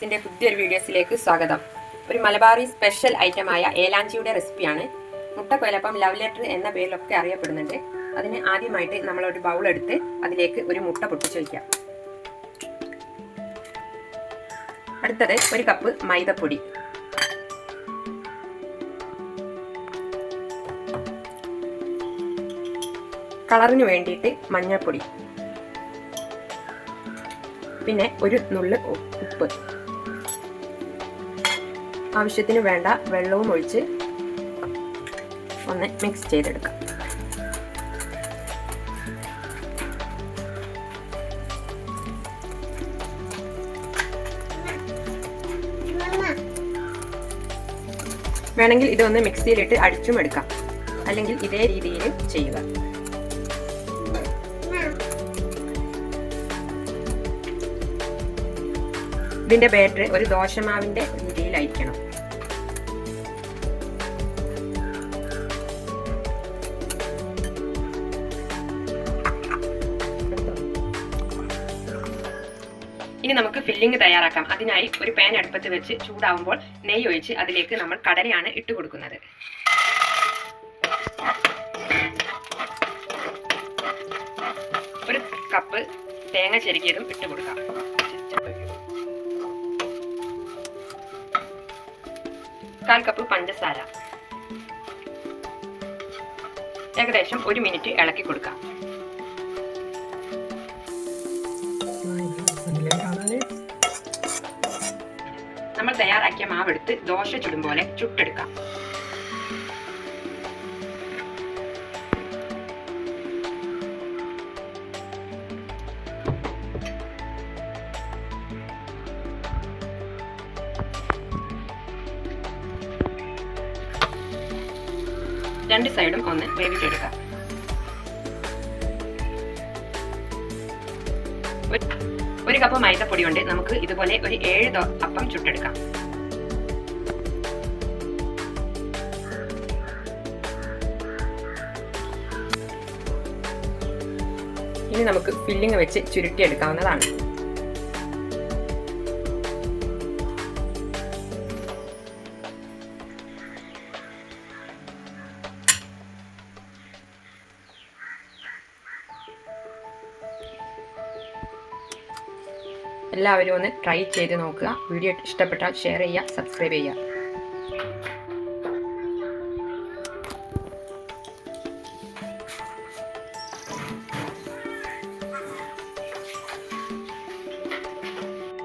വ്ളോഗ്സിന്റെ പുതിയൊരു വീഡിയോസിലേക്ക് സ്വാഗതം. ഒരു മലബാറി സ്പെഷ്യൽ ഐറ്റമായ ഏലാഞ്ചിയുടെ റെസിപ്പിയാണ്. മുട്ടക്കൊലപ്പം ലവ് ലെറ്റർ എന്ന പേരിലൊക്കെ അറിയപ്പെടുന്നുണ്ട്. അതിന് ആദ്യമായിട്ട് നമ്മൾ ഒരു ബൗൾ എടുത്ത് അതിലേക്ക് ഒരു മുട്ട പൊട്ടിച്ച് വയ്ക്കാം അടുത്തത് ഒരു കപ്പ് മൈദപ്പൊടി. കളറിന് വേണ്ടിയിട്ട് മഞ്ഞൾപ്പൊടി. പിന്നെ ഒരു നുള്ള് ഉപ്പ്. ആവശ്യത്തിന് വേണ്ട വെള്ളവും ഒഴിച്ച് ഒന്ന് മിക്സ് ചെയ്തെടുക്കാം. വേണമെങ്കിൽ ഇതൊന്ന് മിക്സിയിലിട്ട് അടിച്ചും എടുക്കാം. അല്ലെങ്കിൽ ഇതേ രീതിയിൽ ചെയ്യുക. ഇതിന്റെ ബാറ്റർ ഒരു ദോശമാവിന്റെ രീതിയിലായിരിക്കണം. ഇനി നമുക്ക് ഫില്ലിംഗ് തയ്യാറാക്കാം. അതിനായി ഒരു പാൻ അടുപ്പത്ത് വെച്ച് ചൂടാവുമ്പോൾ നെയ്യ് ഒഴിച്ച് അതിലേക്ക് നമ്മൾ കടലയാണ് ഇട്ട് കൊടുക്കുന്നത്. ഒരു കപ്പ് തേങ്ങ ചെരുകിയതും ഇട്ട് കൊടുക്കാം. കാൽ കപ്പ് പഞ്ചസാര. ഏകദേശം ഒരു മിനിറ്റ് ഇളക്കി കൊടുക്കാം. നമ്മൾ തയ്യാറാക്കിയ മാവെടുത്ത് ദോശ ചുടും പോലെ ചുട്ടെടുക്കാം. രണ്ട് സൈഡും ഒന്ന് വേവിച്ചെടുക്കാം ഒരു- കപ്പ് മൈദപ്പൊടി കൊണ്ട് നമുക്ക് ഇതുപോലെ ഒരു ഏഴ് അപ്പം ചുട്ടെടുക്കാം. ഇനി നമുക്ക് ഫില്ലിങ് വെച്ച് ചുരുട്ടിയെടുക്കാവുന്നതാണ്. എല്ലാവരും ഒന്ന് ട്രൈ ചെയ്ത് നോക്കുക. വീഡിയോ ഇഷ്ടപ്പെട്ടാൽ ഷെയർ ചെയ്യുക സബ്സ്ക്രൈബ് ചെയ്യുക.